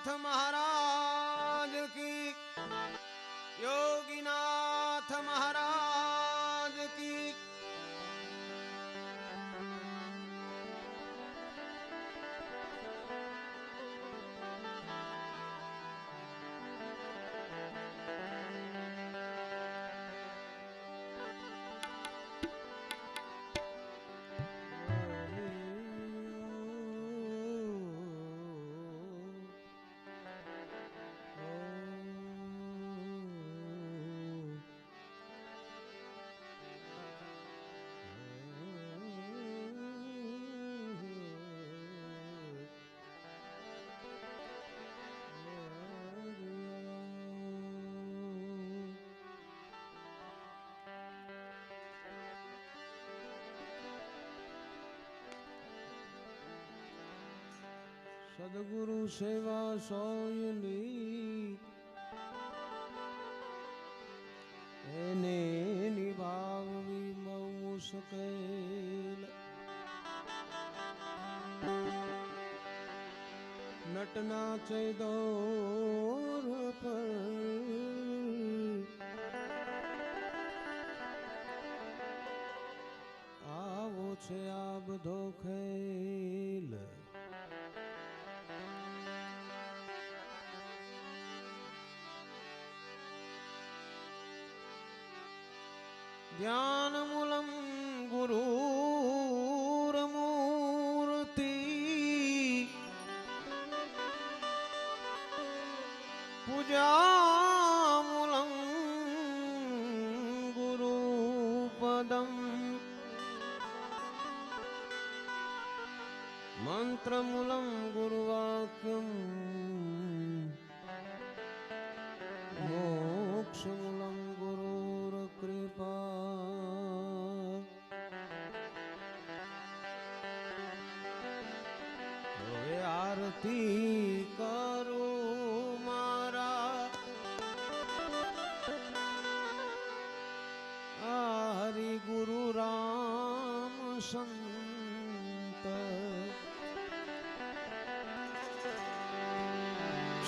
ગોરખનાથ મહારાજ. સદગુરુ સેવા સોયલી. એને નિભાવવી બહુ મુશ્કેલ. નટના ચૈદોર પર. આવો છે આ બધો ખેલ. ध्यानमूलं गुरुरमूर्ति पूजामूलं गुरुपदम् मन्त्रमूलं गुरुवाक्यम् मोक्षमूलं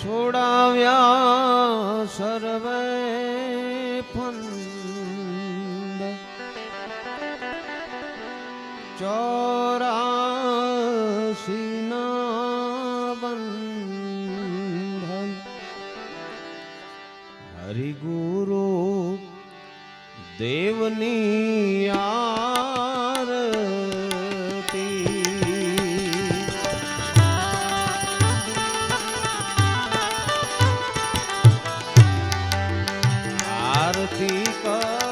છોડાવ્યા સર્વે ફંદ Oh.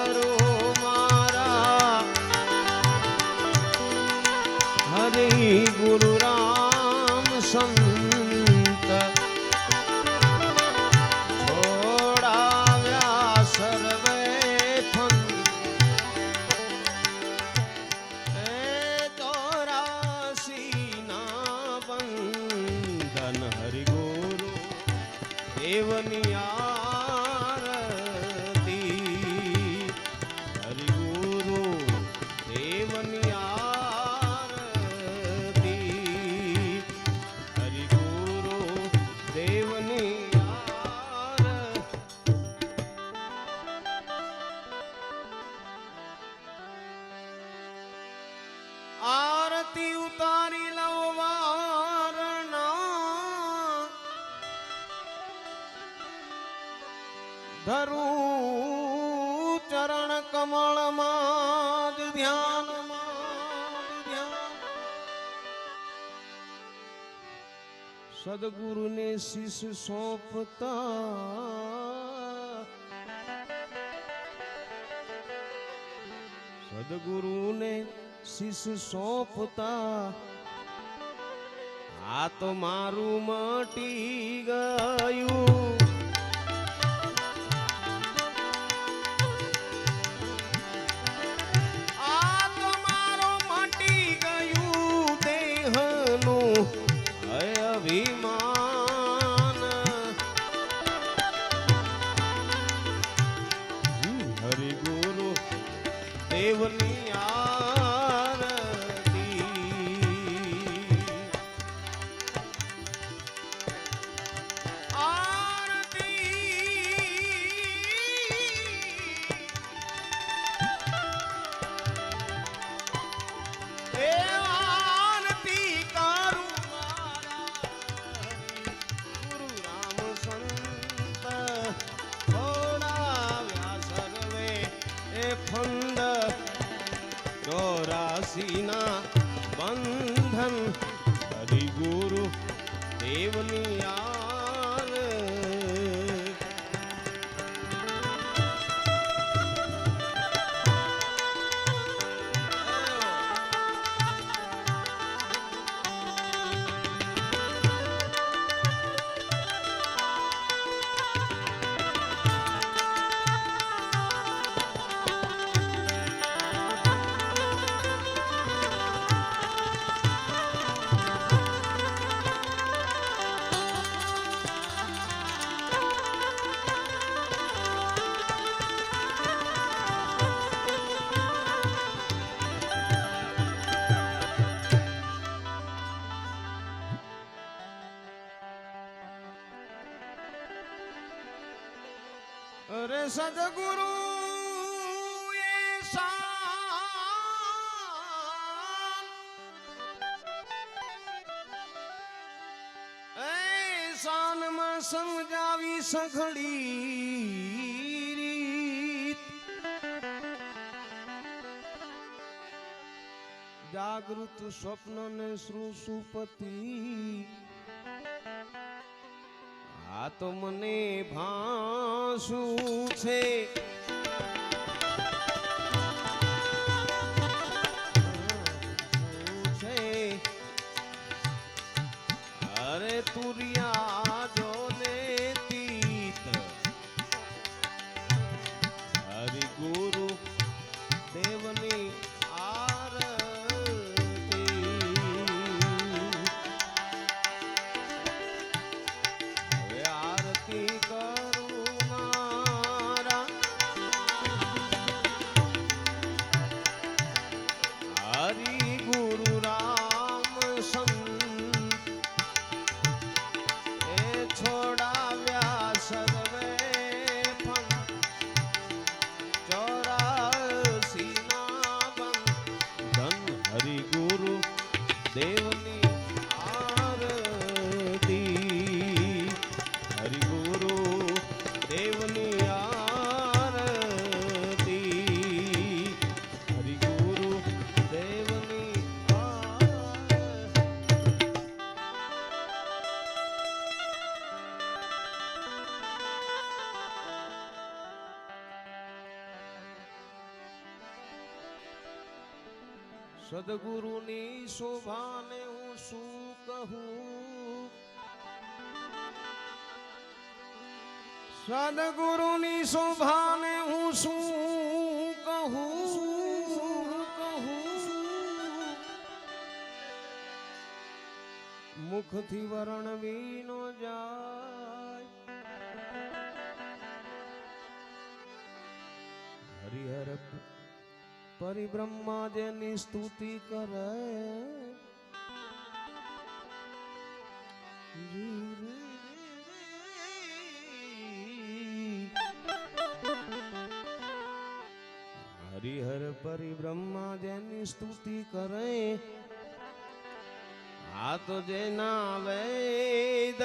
શિષ સોંપતા. સદગુરુને શિષ સોંપતા. આ તો મારું મટી ગયું. સદગુરુ શાનમાં સમજાવી સઘળી જાગૃત સ્વપ્ન ને સુપતિ આ તો મને ભાસું ભાસું છે. અરે તુરિયા સદગુરુની શોભાને હું શું કહું? સદગુરુની શોભાને હું શું કહું? કહું મુખથી વર્ણવી નો જાય. હરિહર પરિબ્રહ્મા જેની સ્તુતિ કરે હરિહર પરિબ્રહ્મા જેની સ્તુતિ કરે આ તો જેના વેદ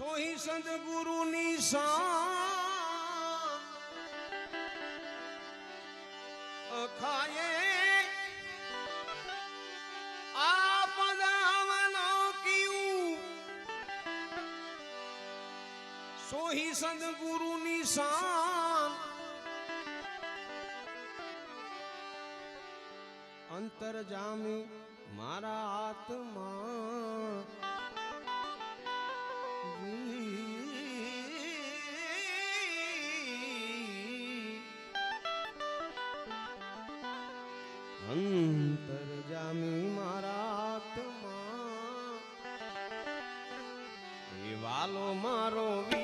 सोही सदगुरु निशाए सोही सदगुरु निशान। अंतर जामी मारा आत्मा। અંતર જામી મારા હાથમાં એ વાલો મારો વી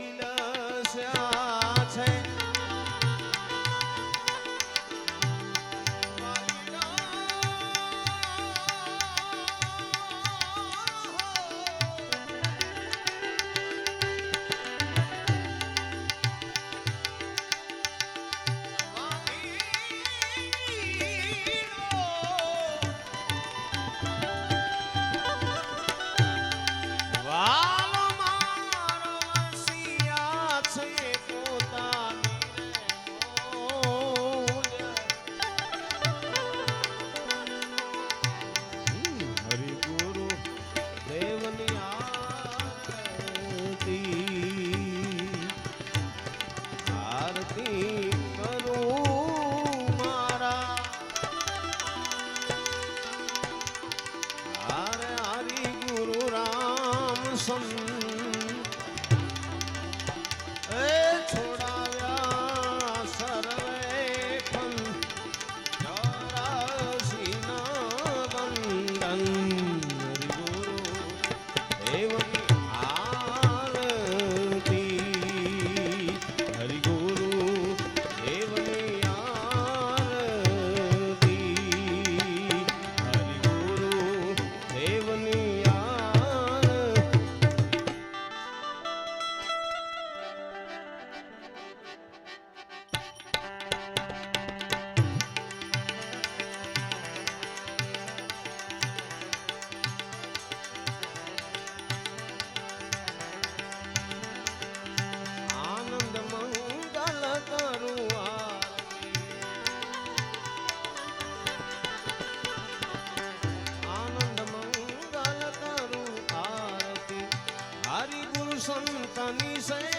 সন্তানি সে